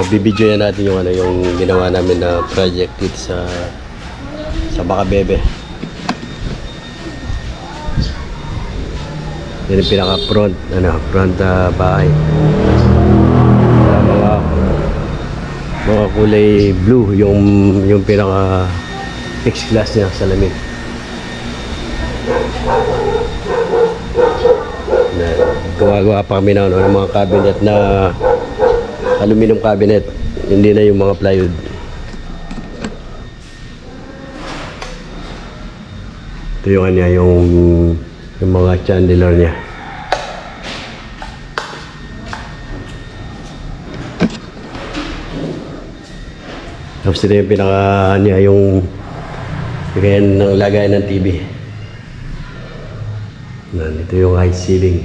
uh, natin yung ano yung ginawa namin na project dito sa sa Bakabebe. Yan yung pinaka front, ano, front ah, bahay. Ah, mga mga kulay blue yung yung pinaka fixed glass niya sa lamig. Na gawa-gawa pa kami ng, ano, ng mga cabinet na aluminum cabinet. Hindi na yung mga plywood. Ito yung ano yung, yung mga chandelier niya. Tapos ito yung pinaka niya, yung Bigyan ng lagay ng TV. Yan, ito yung high ceiling.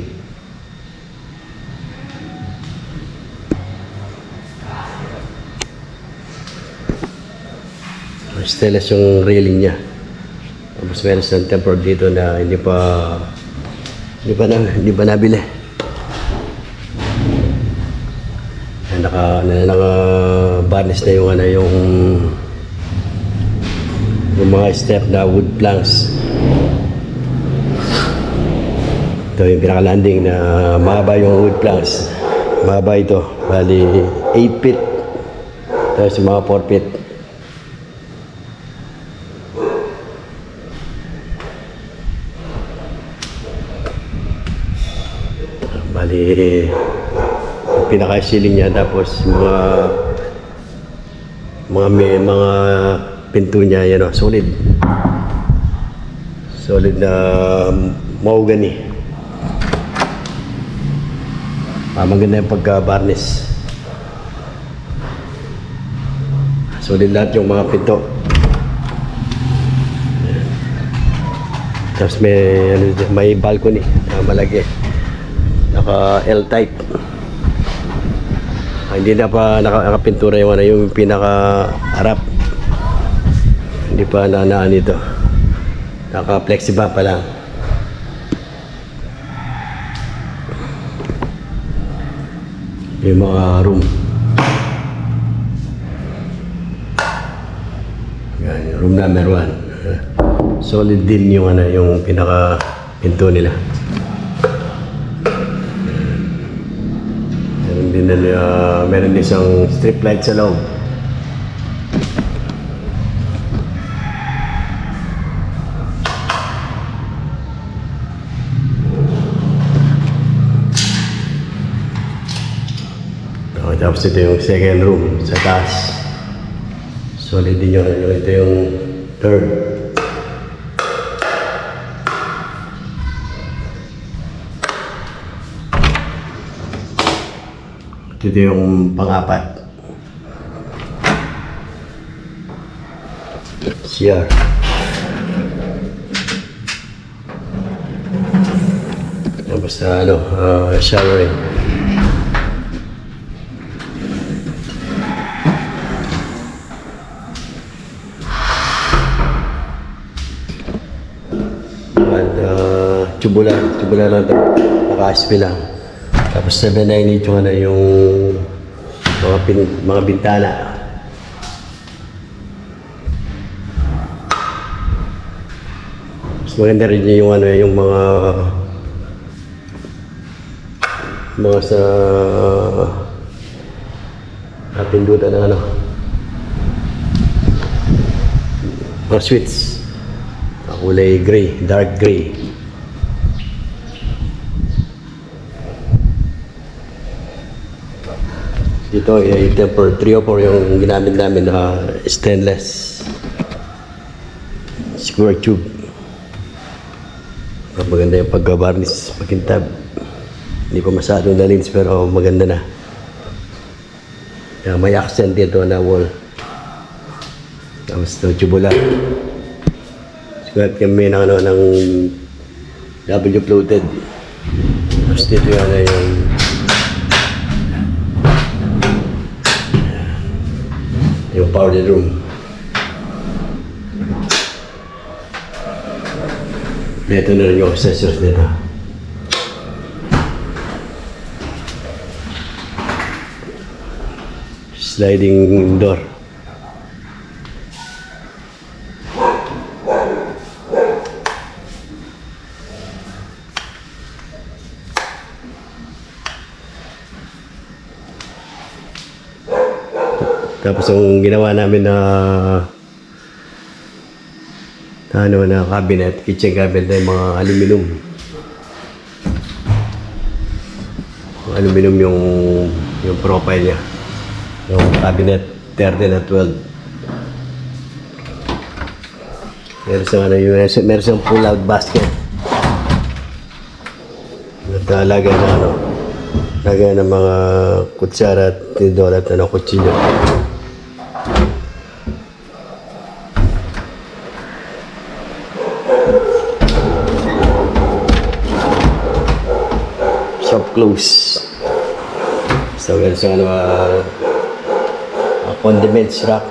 Stainless yung railing niya. Tapos meron siyang temper dito na hindi pa hindi pa na, hindi pa nabili. Yan, naka na, naka varnish na yung ano yung yung mga step na wood planks. Ito yung pinaka-landing na mahaba yung wood planks. Mahaba ito. Bali 8 feet. Tapos mga 4 feet. Bali pinaka-ceiling niya tapos mga mga may mga pinto niya yan o, solid. Solid na mahogany. Ah, maganda yung pagka-varnish. Solid lahat yung mga pinto. Tapos may, ano, may balcony na malaki. Naka L-type. Ah, hindi na pa naka, nakapintura yung, ano, yung pinaka-harap. Hindi pa nanaan dito. Naka-flexiba pa lang. Yung mga room. Yan, room number one. Solid din yung ano, yung pinaka pinto nila. Na, uh, meron din isang strip light sa loob. Oh, tapos ito yung second room sa taas. Solid din yun. Ito yung third. Ito yung pang-apat. CR. Na ano, uh, showering. At uh, tubular, tubular lang ito. Naka-SP lang. Tapos 798 yung ano yung mga, pin, mga bintana. Mas maganda rin yung ano yung mga mga sa uh, pindutan ng ano mga switch kulay gray, dark gray. Dito ay temper 3 o 4 yung ginamit namin na stainless square tube. Maganda yung pagka-varnish, makintab. Hindi pa masyadong nalins pero maganda na. Kaya may accent dito na wall. Tapos ito tubular. Sugat kami ng ano ng W floated. Tapos dito yung ano yung yung powder room. Ito na yung accessories dito. sliding door. Tapos yung ginawa namin na ano na cabinet, kitchen cabinet yung mga aluminum. Aluminum yung yung profile niya. Yung cabinet 13 at 12. Meron sa ano yung meron siyang pull-out basket. Natalagay na ano, lagay ng mga kutsara at tindor at ano, kutsilyo. Close. So, meron siyang ano, uh, condiments rack.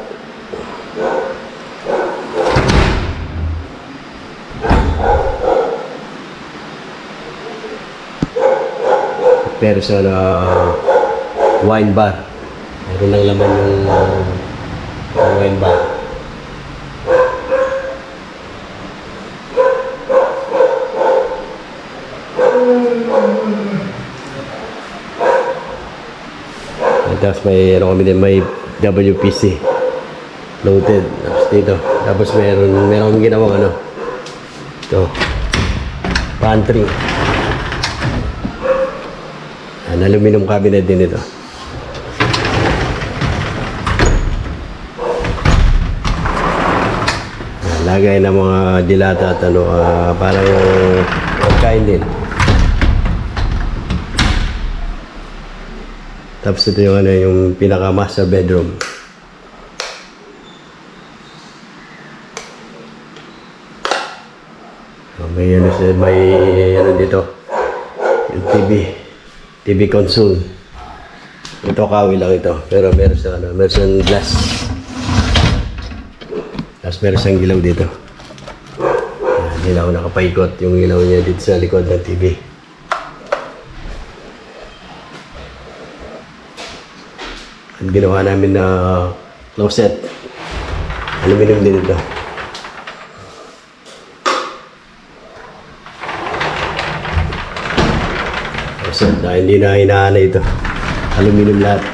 Pero sa ano, uh, wine bar. Meron lang laman yung uh, wine bar. At Tapos may ano kami din, may WPC loaded. Tapos dito. Tapos meron, meron akong ginawang ano. Ito. Pantry. An aluminum cabinet din ito. Lagay ng mga dilata at ano, ah, parang pagkain din. Tapos ito yung ano, yung pinaka master bedroom. Oh, may ano may ano dito. Yung TV. TV console. Ito kawi lang ito. Pero meron sa ano, meron siyang glass. Tapos meron siyang ilaw dito. Yan, ilaw nakapaikot yung ilaw niya dito sa likod ng TV. Ang ginawa namin na closet. Aluminum din ito. Closet na hindi na inaana ito. Aluminum lahat.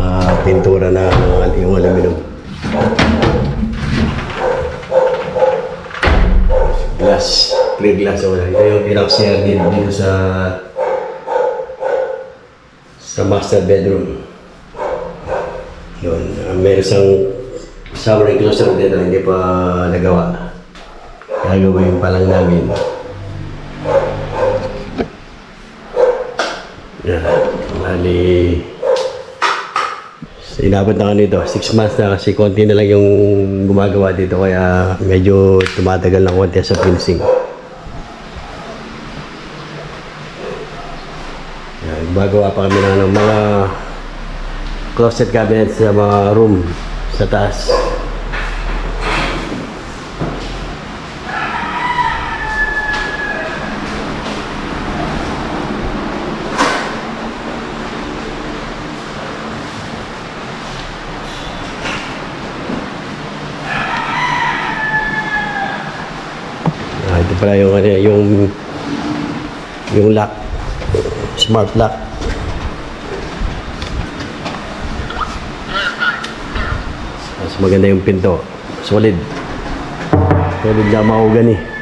Ah, pintura na yung aluminum. Glass. Clear glass. Wala. Ito yung pinaka-share din dito sa sa master bedroom. Yun, uh, meron isang shower enclosure dito na hindi pa nagawa. Gagawin pa lang namin. Yan, bali... So, inabot na dito. Six months na kasi konti na lang yung gumagawa dito kaya medyo tumatagal ng konti sa finishing. Yan, gumagawa pa kami ng mga closet cabinets sa mga room sa taas. Ah, ito pala yung, ano, yung yung lock smart lock. Mas maganda yung pinto. Solid. Solid na mahogany